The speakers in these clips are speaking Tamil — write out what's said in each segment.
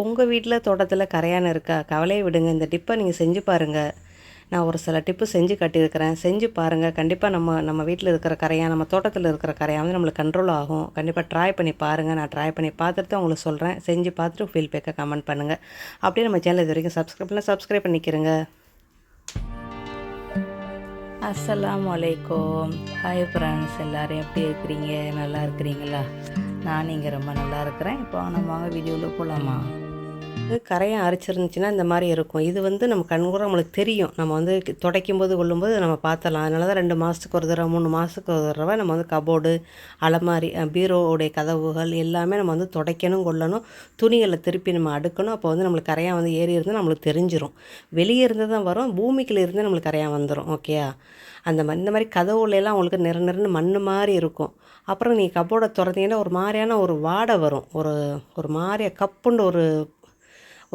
உங்கள் வீட்டில் தோட்டத்தில் கரையான் இருக்கா? கவலையை விடுங்க. இந்த டிப்பை நீங்கள் செஞ்சு பாருங்கள் நான் ஒரு சில டிப்பு செஞ்சு கட்டியிருக்கிறேன். செஞ்சு பாருங்கள் கண்டிப்பாக நம்ம நம்ம வீட்டில் இருக்கிற கரையான் நம்ம தோட்டத்தில் இருக்கிற கரையான் வந்து நம்மளுக்கு கண்ட்ரோல் ஆகும். கண்டிப்பாக ட்ரை பண்ணி பாருங்கள் நான் ட்ரை பண்ணி பார்த்துட்டு தான் உங்களுக்கு சொல்கிறேன் செஞ்சு பார்த்துட்டு ஃபீல்பேக்கை கமெண்ட் பண்ணுங்கள் அப்படியே நம்ம சேனல் இது வரைக்கும் சப்ஸ்கிரைப் பண்ணலாம் சப்ஸ்கிரைப் பண்ணிக்கிறேங்க. அஸ்லாம் வலைக்கம் ஹாய் ஃப்ரெண்ட்ஸ் எல்லோரும் எப்படி இருக்கிறீங்க? நல்லா இருக்கிறீங்களா? நான் இங்கே ரொம்ப நல்லா இருக்கிறேன். இப்போ நம்ம வாங்க வீடியோவில் போகலாமா இது கரையான் அரைச்சிருந்துச்சுன்னா இந்த மாதிரி இருக்கும். இது வந்து நம்ம கண்கூட நம்மளுக்கு தெரியும். நம்ம வந்து துடைக்கும் போது கொள்ளும்போது நம்ம பார்த்தலாம் அதனால தான் ரெண்டு மாதத்துக்கு ஒரு தடவை மூணு மாதத்துக்கு ஒரு தடவை நம்ம வந்து கபோர்டு அலமாரி பீரோவுடைய கதவுகள் எல்லாமே நம்ம வந்து துடைக்கணும் கொள்ளணும் துணிகளை திருப்பி நம்ம அடுக்கணும். அப்போ வந்து நம்மளுக்கு கரையான் வந்து ஏறி இருந்தால் நம்மளுக்கு தெரிஞ்சிடும் வெளியே இருந்து தான் வரும். பூமிக்குள்ள இருந்து நம்மளுக்கு கரையான் வந்துடும் ஓகேயா அந்த மாதிரி இந்த மாதிரி கதவுலையெல்லாம் உங்களுக்கு நிற நிறன்னு மண் மாதிரி இருக்கும். அப்புறம் நீங்கள் கப்போர்டை திறந்தீங்கன்னா ஒரு மாதிரியான ஒரு வாடை வரும். ஒரு ஒரு மாதிரிய கப்புன்னு ஒரு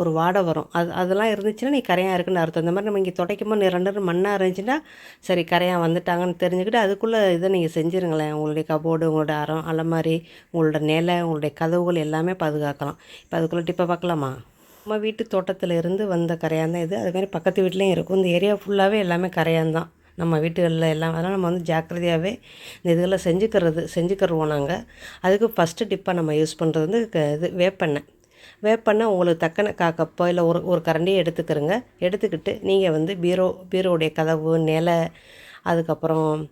ஒரு வாடை வரும். அது அதெல்லாம் இருந்துச்சுன்னா நீ கரையாக இருக்குன்னு அர்த்தம். இந்த மாதிரி நம்ம இங்கே துடைக்கும்போது நிரண்டர் மண்ணாக இருந்துச்சுன்னா சரி கரையாக வந்துட்டாங்கன்னு தெரிஞ்சுக்கிட்டு அதுக்குள்ளே இதை நீங்கள் செஞ்சுருங்களேன். உங்களுடைய கபோர்டு உங்களோட அறம் அலமாரி உங்களோட நிலை உங்களுடைய கதவுகள் எல்லாமே பாதுகாக்கலாம். இப்போ அதுக்குள்ளே டிப்பை பார்க்கலாமா? நம்ம வீட்டு தோட்டத்தில் இருந்து வந்த கரையான் தான் இது. அதுமாதிரி பக்கத்து வீட்லேயும் இருக்கும். இந்த ஏரியா ஃபுல்லாகவே எல்லாமே கரையான் தான். நம்ம வீட்டுகளில் எல்லாம் அதெல்லாம் நம்ம வந்து ஜாக்கிரதையாகவே இந்த இதெல்லாம் செஞ்சுக்கிறது செஞ்சுக்கிறோம் நாங்கள் அதுக்கு ஃபஸ்ட்டு டிப்பாக நம்ம யூஸ் பண்ணுறது வந்து க- இது வேப்பெண்ணெய். வேப்பெண்ணெய் உங்களுக்கு தக்கன காக்கப்போ இல்லை ஒரு ஒரு கரண்டியை எடுத்துக்கிறங்க. எடுத்துக்கிட்டு நீங்கள் வந்து பீரோ பீரோவுடைய கதவு நிலை அதுக்கப்புறம்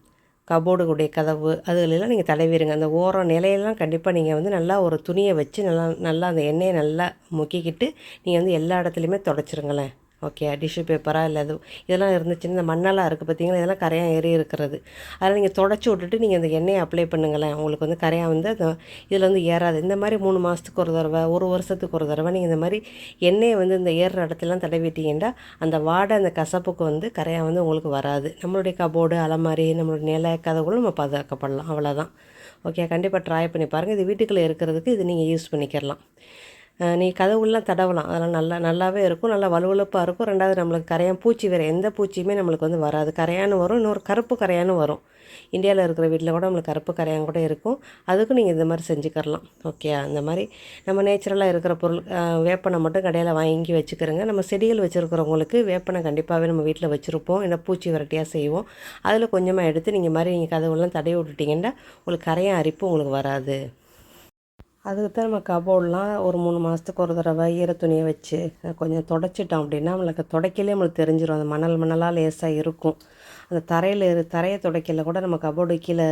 கபோர்டுடைய கதவு அதுகளெல்லாம் நீங்கள் தடவிடுங்க அந்த ஓரம் நிலையெல்லாம் கண்டிப்பாக நீங்கள் வந்து நல்லா ஒரு துணியை வச்சு நல்லா நல்லா அந்த எண்ணெயை நல்லா முக்கிக்கிட்டு நீங்கள் வந்து எல்லா இடத்துலையுமே தொடச்சிருங்களேன். ஓகே டிஷ்யூ பேப்பராக இல்லை அது இதெல்லாம் இருந்துச்சுன்னா இந்த மண்ணெல்லாம் இருக்குது பார்த்தீங்களா இதெல்லாம் கரையாக ஏறி இருக்கிறது. அதில் நீங்கள் தொடச்சி விட்டுட்டு நீங்கள் அந்த எண்ணெயை அப்ளை பண்ணுங்களேன். உங்களுக்கு வந்து கரையாக வந்து அந்த இதில் வந்து ஏறாது. இந்த மாதிரி மூணு மாதத்துக்கு ஒரு தடவை ஒரு வருஷத்துக்கு ஒரு தடவை நீங்கள் இந்த மாதிரி எண்ணெயை வந்து இந்த ஏறுற இடத்துலாம் தடவிட்டீங்கன்னா அந்த வாடை அந்த கசப்புக்கு வந்து கரையாக வந்து உங்களுக்கு வராது. நம்மளுடைய கபோர்டு அலமாரி நம்மளுடைய நில கதவுகளும் நம்ம பாதுகாக்கப்படலாம். அவ்வளோதான் ஓகே கண்டிப்பாக ட்ரை பண்ணி பாருங்கள் இது வீட்டுக்குள்ளே இருக்கிறதுக்கு இது நீங்கள் யூஸ் பண்ணிக்கிறலாம் நீ கதவுலாம் தடவலாம். அதெல்லாம் நல்லா நல்லாவே இருக்கும். நல்லா வலுவலுப்பாக இருக்கும். ரெண்டாவது நம்மளுக்கு கரையான் பூச்சி வேறு எந்த பூச்சியுமே நம்மளுக்கு வந்து வராது. கரையானு வரும். இன்னொரு கருப்பு கரையானும் வரும். இந்தியாவில் இருக்கிற வீட்டில் கூட நம்மளுக்கு கருப்பு கரையான் கூட இருக்கும். அதுக்கும் நீங்கள் இந்த மாதிரி செஞ்சுக்கிறலாம் ஓகே அந்த மாதிரி நம்ம நேச்சுரலாக இருக்கிற பொருள் வேப்பனை மட்டும் கடையில் வாங்கி வச்சுக்கிறோங்க. நம்ம செடிகள் வச்சுருக்கிறவங்களுக்கு வேப்பனை கண்டிப்பாகவே நம்ம வீட்டில் வச்சுருப்போம். இல்லை பூச்சி விரட்டியாக செய்வோம். அதில் கொஞ்சமாக எடுத்து நீங்கள் மாதிரி நீங்கள் கதவுலாம் தடவி விட்டுட்டிங்கன்னா உங்களுக்கு கரையான் அரிப்பு உங்களுக்கு வராது. அதுக்கு தான் நம்ம கபோர்டெலாம் ஒரு மூணு மாதத்துக்கு ஒரு தடவை ஈர துணியை வச்சு கொஞ்சம் தொடச்சிட்டோம் அப்படின்னா நம்மளுக்கு துடைக்கலே நம்மளுக்கு தெரிஞ்சிடும் அந்த மணல் மணலாக லேசாக இருக்கும். அந்த தரையில் இரு தரையை துடைக்கல கூட நம்ம கபோர்டு கீழே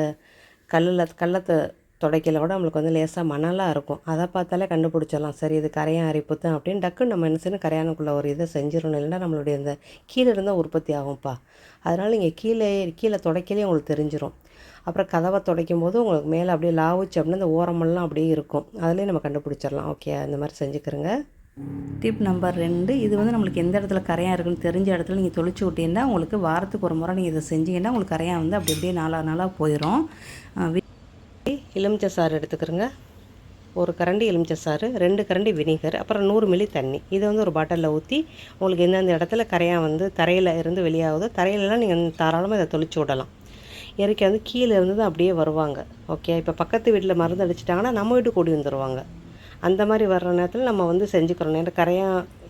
கல்லில் கல்லத்தை துடைக்கல கூட நம்மளுக்கு வந்து லேசாக மணலாக இருக்கும். அதை பார்த்தாலே கண்டுபிடிச்சிடலாம். சரி இது கரையான் அரிப்பு தான் அப்படின்னு டக்குன்னு நம்ம என்ன செய்யணும்? கரையானுக்குள்ளே ஒரு இதை செஞ்சிடணும். இல்லைன்னா நம்மளுடைய இந்த கீழே இருந்தால் உற்பத்தி ஆகும்ப்பா. அதனால் நீங்கள் கீழே கீழே துடைக்கலே உங்களுக்கு தெரிஞ்சிடும் அப்புறம் கதவை துடைக்கும் போது உங்களுக்கு மேலே அப்படியே லாவுச்சு அப்படின்னா அந்த ஓரமெல்லாம் அப்படியே இருக்கும். அதுலேயே நம்ம கண்டுபிடிச்சிடலாம். ஓகே அந்த மாதிரி செஞ்சுக்கிறோங்க. டிப் நம்பர் ரெண்டு இது வந்து நம்மளுக்கு எந்த இடத்துல கரையாக இருக்குன்னு தெரிஞ்ச இடத்துல நீங்கள் தொளிச்சு விட்டீங்கன்னா உங்களுக்கு வாரத்துக்கு ஒரு முறை நீங்கள் இதை செஞ்சீங்கன்னா உங்களுக்கு கரையாக வந்து அப்படி அப்படியே நாளாக நாளாக போயிடும் எலுமிச்சை சாறு எடுத்துக்கிறோங்க. ஒரு கரண்டி எலுமிச்சை சாறு ரெண்டு கரண்டி வினிகர் அப்புறம் நூறு மில்லி தண்ணி. இதை வந்து ஒரு பாட்டிலில் ஊற்றி உங்களுக்கு எந்தெந்த இடத்துல கரையாக வந்து தரையில் இருந்து வெளியாகுதோ தரையிலலாம் நீங்கள் தாராளமாக இதை தொளிச்சு விடலாம். இறக்கி வந்து கீழே இருந்து தான் அப்படியே வருவாங்க. ஓகே இப்போ பக்கத்து வீட்டில் மருந்து அடிச்சிட்டாங்கன்னா நம்ம வீட்டுக்கு ஓடி வந்துடுவாங்க அந்த மாதிரி வர்ற நேரத்தில் நம்ம வந்து செஞ்சுக்கிறோம் ஏன்னா கரையா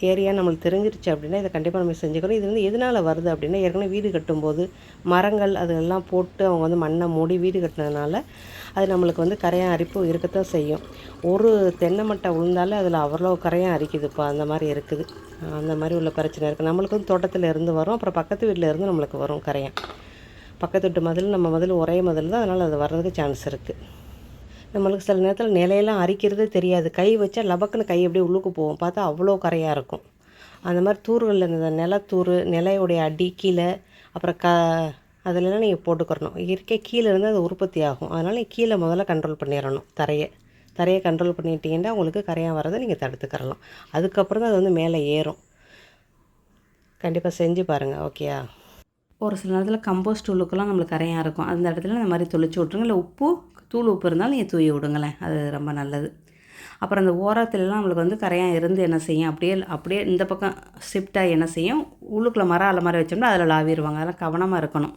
ஏரியா நம்மளுக்கு தெரிஞ்சிருச்சு அப்படின்னா இதை கண்டிப்பாக நம்ம செஞ்சுக்கிறோம் இது வந்து எதனால் வருது அப்படின்னா ஏற்கனவே வீடு கட்டும்போது மரங்கள் அதெல்லாம் போட்டு அவங்க வந்து மண்ணை மூடி வீடு கட்டினதுனால அது நம்மளுக்கு வந்து கரையான் அரிப்பு இருக்கத்தான் செய்யும். ஒரு தென்னை மட்டை விழுந்தாலே அதில் அவ்வளோ கரையான் அரிக்குதுப்பா. அந்த மாதிரி இருக்குது. அந்த மாதிரி உள்ள பிரச்சனை இருக்குது நம்மளுக்கு வந்து தோட்டத்தில் இருந்து வரும். அப்புறம் பக்கத்து வீட்டில் இருந்து நம்மளுக்கு வரும் கரையான் பக்கத்து வீட்டு மதில் நம்ம மதில் ஒரே மதில் தான். அதனால் அது வர்றதுக்கு சான்ஸ் இருக்குது நம்மளுக்கு சில நேரத்தில் நிலையெல்லாம் அரிக்கிறதே தெரியாது. கை வச்சா லபக்குன்னு கை அப்படியே உள்ளுக்கு போகும். பார்த்தா அவ்வளோ கரையாக இருக்கும். அந்த மாதிரி தூர்களில் இந்த நிலத்தூர் நிலையுடைய அடி கீழே அப்புறம் க அதிலலாம் நீங்கள் போட்டுக்கிறணும். இயற்கை கீழே இருந்து அது உற்பத்தி ஆகும். அதனால் நீங்கள் கீழே முதல்ல கண்ட்ரோல் பண்ணிடணும் தரையை. தரையை கண்ட்ரோல் பண்ணிட்டீங்கன்னா உங்களுக்கு கரையாக வரதை நீங்கள் தடுத்துக்கிறலாம். அதுக்கப்புறம் தான் அது வந்து மேலே ஏறும். கண்டிப்பாக செஞ்சு பாருங்கள் ஓகேயா? ஒரு சில நேரத்தில் கம்போஸ்ட் உள்ளுக்கெல்லாம் நம்மளுக்கு கரையாக இருக்கும். அந்த இடத்துல இந்த மாதிரி தொளிச்சு விட்ருங்க இல்லை உப்பு தூள் உப்பு இருந்தாலும் நீங்கள் தூவி விடுங்களேன். அது ரொம்ப நல்லது. அப்புறம் அந்த ஓரத்துலலாம் நம்மளுக்கு வந்து கரையாக இருந்து என்ன செய்யும்? அப்படியே அப்படியே இந்த பக்கம் ஷிஃப்டாகி என்ன செய்யும்? உள்ளுக்குள்ளே மரம் அலை மாதிரி வச்சோம்னா அதில் லாவிடுவாங்க அதெல்லாம் கவனமாக இருக்கணும்.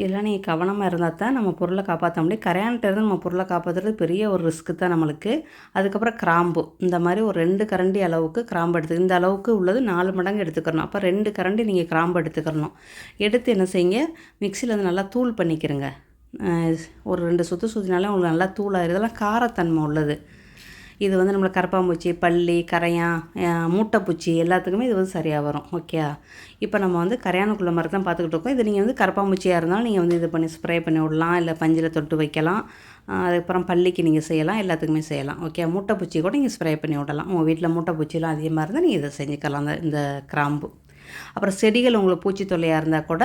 இதெல்லாம் நீங்கள் கவனமாக இருந்தால் தான் நம்ம பொருளை காப்பாற்ற முடியும். கரையான்ட்டு நம்ம பொருளை காப்பாற்றுறது பெரிய ஒரு ரிஸ்க்கு தான் நம்மளுக்கு. அதுக்கப்புறம் கிராம்பு. இந்த மாதிரி ஒரு ரெண்டு கரண்டி அளவுக்கு கிராம்பு எடுத்து இந்த அளவுக்கு உள்ளது நாலு மடங்கு எடுத்துக்கணும் அப்போ ரெண்டு கரண்டி நீங்கள் கிராம்பு எடுத்துக்கிறணும். எடுத்து என்ன செய்யுங்க? மிக்சியில் வந்து நல்லா தூள் பண்ணிக்கிறங்க. ஒரு ரெண்டு சுற்று சுற்றினாலே உங்களுக்கு நல்லா தூளாக இதெல்லாம் காரத்தன்மை உள்ளது. இது வந்து நம்மளுக்கு கரப்பாம்பூச்சி பள்ளி கரையான் மூட்டைப்பூச்சி எல்லாத்துக்குமே இது வந்து சரியாக வரும். ஓகே இப்போ நம்ம வந்து கரையானுக்குள்ள மரத்தை தான் பார்த்துக்கிட்டு இருக்கோம். இது நீங்கள் வந்து கரப்பாம்பூச்சியாக இருந்தாலும் நீங்கள் வந்து இது பண்ணி ஸ்ப்ரே பண்ணி விடலாம். இல்லை பஞ்சில் தொட்டு வைக்கலாம். அதுக்கப்புறம் பள்ளிக்கு நீங்கள் செய்யலாம். எல்லாத்துக்குமே செய்யலாம். ஓகே மூட்டைப்பூச்சி கூட நீங்கள் ஸ்ப்ரே பண்ணி விடலாம். உங்கள் வீட்டில் மூட்டைப்பூச்சிலாம் அதிகமாக இருந்தால் நீங்கள் இதை செஞ்சுக்கலாம். அந்த இந்த கிராம்பு. அப்புறம் செடிகள் உங்களுக்கு பூச்சி தொல்லையாக இருந்தால் கூட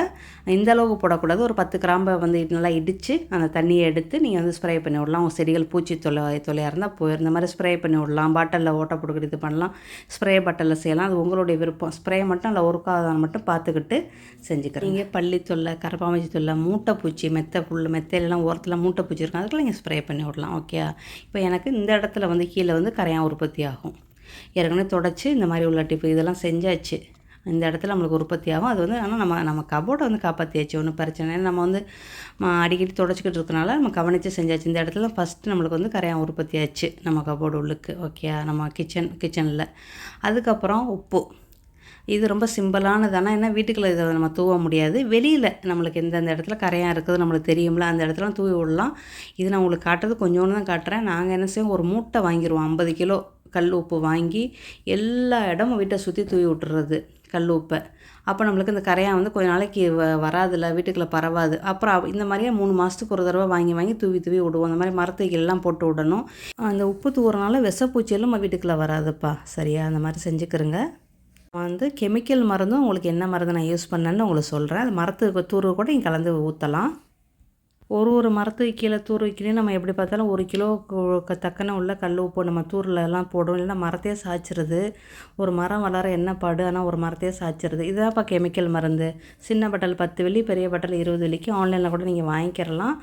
இந்த அளவுக்கு போடக்கூடாது. ஒரு பத்து கிராம்பை வந்து நல்லா இடித்து அந்த தண்ணியை எடுத்து நீங்கள் வந்து ஸ்ப்ரே பண்ணி விடலாம். உங்கள் செடிகள் பூச்சி தொல்லை தொல்லையாக இருந்தால் போயிருந்த மாதிரி ஸ்ப்ரே பண்ணி விடலாம். பாட்டிலில் ஓட்ட போட்டுக்கிட்டு இது பண்ணலாம். ஸ்ப்ரே பாட்டிலில் செய்யலாம். அது உங்களுடைய விருப்பம். ஸ்ப்ரே மட்டும் இல்லை ஒருக்காதான் மட்டும் பார்த்துக்கிட்டு செஞ்சுக்கிறேன் நீங்கள் பள்ளி தொல்லை கரப்பாம்பூச்சி தொல்லை மூட்டை பூச்சி மெத்தை புல் மெத்தையிலலாம் ஓரத்தில் மூட்டை பூச்சி இருக்கும். அதுக்கெல்லாம் நீங்கள் ஸ்ப்ரே பண்ணி விடலாம். ஓகே இப்போ எனக்கு இந்த இடத்துல வந்து கீழே வந்து கரையான் உற்பத்தி ஆகும். ஏற்கனவே தொடச்சி இந்த மாதிரி உள்ள டிப்பு இதெல்லாம் செஞ்சாச்சு. இந்த இடத்துல நம்மளுக்கு உற்பத்தி ஆகும். அது வந்து ஆனால் நம்ம நம்ம கபோர்டை வந்து காப்பாற்றியாச்சு ஒன்றும் பிரச்சனை இல்லை. நம்ம வந்து அடிக்கடி தொடச்சிக்கிட்டு இருக்கனால நம்ம கவனித்து செஞ்சாச்சு. இந்த இடத்துல ஃபஸ்ட்டு நம்மளுக்கு வந்து கரையான் உற்பத்தி ஆச்சு. நம்ம கபோர்டு உள்ளுக்கு ஓகே நம்ம கிச்சன் கிச்சனில் அதுக்கப்புறம் உப்பு. இது ரொம்ப சிம்பிளானது ஆனால் என்ன? வீட்டுக்குள்ளே இதை நம்ம தூவ முடியாது. வெளியில் நம்மளுக்கு எந்தெந்த இடத்துல கரையாக இருக்குது நம்மளுக்கு தெரியும்ல அந்த இடத்துல தூவி விடலாம். இது நான் உங்களுக்கு காட்டுறது கொஞ்சோண்டு தான் காட்டுறேன். நாங்கள் என்ன செய்வோம்? ஒரு மூட்டை வாங்கிடுவோம் ஐம்பது கிலோ கல் உப்பு வாங்கி எல்லா இடமும் வீட்டை சுற்றி தூவி விட்டுறது. கல் உப்பை அப்போ நம்மளுக்கு இந்த கரையாக வந்து கொஞ்ச நாளைக்கு வ வராதில்ல வீட்டுக்குள்ளே பரவாது. அப்புறம் இந்த மாதிரியே மூணு மாதத்துக்கு ஒரு தடவை வாங்கி வாங்கி தூவி தூவி விடுவோம். அந்த மாதிரி மரத்துக்கு எல்லாம் போட்டு விடணும். அந்த உப்பு தூவுறனால விஷப்பூச்சியெல்லாம் நம்ம வீட்டுக்குள்ளே வராதுப்பா. சரியா? அந்த மாதிரி செஞ்சுக்கிறோங்க. வந்து கெமிக்கல் மருந்தும் உங்களுக்கு என்ன மருந்து நான் யூஸ் பண்ணேன்னு உங்களுக்கு சொல்கிறேன் அது மரத்துக்கு தூர் கூட நீங்கள் கலந்து ஊற்றலாம் ஒரு ஒரு மரத்துக்கு கீழே தூர் வைக்கிறேன் நம்ம எப்படி பார்த்தாலும் ஒரு கிலோவுக்கு தக்கன உள்ள கல் உப்பு நம்ம தூரில் எல்லாம் போடும் இல்லைன்னா மரத்தையே சாய்ச்சிருது. ஒரு மரம் வளர என்ன பாடு? ஆனால் ஒரு மரத்தையே சாய்ச்சிருது. இதுதான்ப்பா கெமிக்கல் மருந்து. சின்ன பட்டல் பத்து வெள்ளி பெரிய பட்டல் இருபது வெள்ளிக்கு ஆன்லைனில் கூட நீங்கள் வாங்கிக்கிறலாம்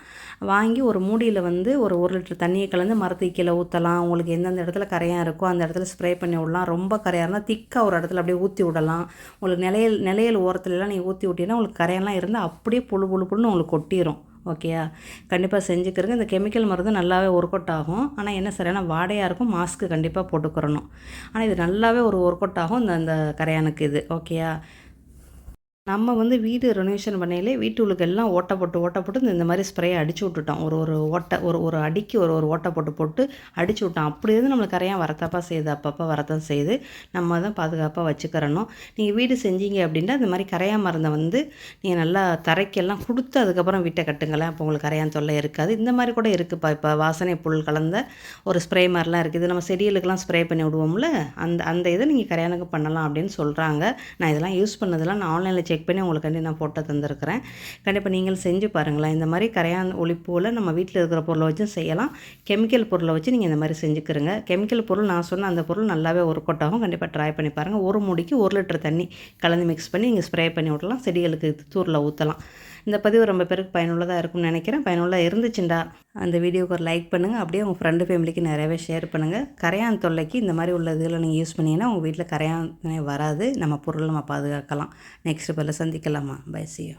வாங்கி ஒரு மூடியில் வந்து ஒரு ஒரு லிட்டர் தண்ணியை கலந்து மரத்துக்கு கீழே ஊற்றலாம் உங்களுக்கு எந்தெந்த இடத்துல கரையாக இருக்கோ அந்த இடத்துல ஸ்ப்ரே பண்ணி விடலாம். ரொம்ப கரையாக இருந்தால் திக்காக ஒரு இடத்துல அப்படியே ஊற்றி விடலாம். உங்களுக்கு நிலையல் நிலையல் ஓரத்துலலாம் நீங்கள் ஊற்றி விட்டீங்கன்னா உங்களுக்கு கரையெல்லாம் இருந்தால் அப்படியே புழு புழு புழுன்னு உங்களுக்கு கொட்டிடும் ஓகேயா? கண்டிப்பாக செஞ்சுக்கிறங்க. இந்த கெமிக்கல் மருந்து நல்லாவே ஒர்க் அவுட் ஆகும். ஆனால் என்ன சரியான வாடையாக இருக்கும் மாஸ்க்கு கண்டிப்பாக போட்டுக்கிறணும். ஆனால் இது நல்லாவே ஒரு ஒர்க் அவுட் ஆகும் இந்த அந்த கரையானுக்கு இது. ஓகேயா? நம்ம வந்து வீடு ரெனோவேஷன் பண்ணையிலே வீட்டு எல்லாம் ஓட்டை போட்டு ஓட்டை போட்டு இந்த மாதிரி ஸ்ப்ரே அடிச்சு விட்டுட்டோம். ஒரு ஒரு ஓட்டை ஒரு ஒரு அடிக்கு ஒரு ஒரு ஓட்டை போட்டு போட்டு அடிச்சு விட்டோம். அப்படி இருந்து நம்மளுக்கு கரையாக வரத்தப்பா செய்யுது. அப்பப்போ வரத்தம் செய்யுது. நம்ம தான் பாதுகாப்பாக வச்சுக்கிறணும். நீங்கள் வீடு செஞ்சீங்க அப்படின்னா இந்த மாதிரி கரையா மருந்தை வந்து நீங்கள் நல்லா தரைக்கெல்லாம் கொடுத்து அதுக்கப்புறம் வீட்டை கட்டுங்களேன். அப்போ உங்களுக்கு கரையான் தொல்லை இருக்காது. இந்த மாதிரி கூட இருக்குதுப்பா இப்போ வாசனை புல் கலந்த ஒரு ஸ்ப்ரே மாதிரிலாம் இருக்குது. நம்ம செடிகளுக்கெல்லாம் ஸ்ப்ரே பண்ணி விடுவோம்ல. அந்த அந்த இதை நீங்கள் கரையானுக்கு பண்ணலாம் அப்படின்னு சொல்கிறாங்க நான் இதெல்லாம் யூஸ் பண்ணதெல்லாம் நான் ஆன்லைனில் செக் பண்ணி உங்களுக்கு நான் போட்டு தந்திருக்கிறேன். கண்டிப்பாக நீங்கள் செஞ்சு பாருங்களேன். இந்த மாதிரி கரையான் ஒளிப்பூவில் நம்ம வீட்டில் இருக்கிற பொருளை வச்சும் செய்யலாம். கெமிக்கல் பொருளை வச்சு நீங்கள் இந்த மாதிரி செஞ்சுக்கிறங்க. கெமிக்கல் பொருள் நான் சொன்ன அந்த பொருள் நல்லாவே ஒர்க் அவுட் ஆகும் கண்டிப்பாக ட்ரை பண்ணி பாருங்கள் ஒரு முடிக்கு ஒரு லிட்டர் தண்ணி கலந்து மிக்ஸ் பண்ணி நீங்கள் ஸ்ப்ரே பண்ணி விடலாம் செடிகளுக்கு தூரில் ஊற்றலாம் இந்த பதிவு ரொம்ப பேருக்கு பயனுள்ளதாக இருக்கும்னு நினைக்கிறேன். பயனுள்ளதாக இருந்துச்சுண்டா அந்த வீடியோக்கு ஒரு லைக் பண்ணுங்கள் அப்படியே உங்கள் ஃப்ரெண்டு ஃபேமிலிக்கு நிறையவே ஷேர் பண்ணுங்கள் கரையான் தொல்லைக்கு இந்த மாதிரி உள்ள இதில் நீங்கள் யூஸ் பண்ணிங்கன்னா உங்கள் வீட்டில் கரையான் வராது. நம்ம பொருள் நம்ம பாதுகாக்கலாம். நெக்ஸ்ட் பதில் சந்திக்கலாமா? பை சியோ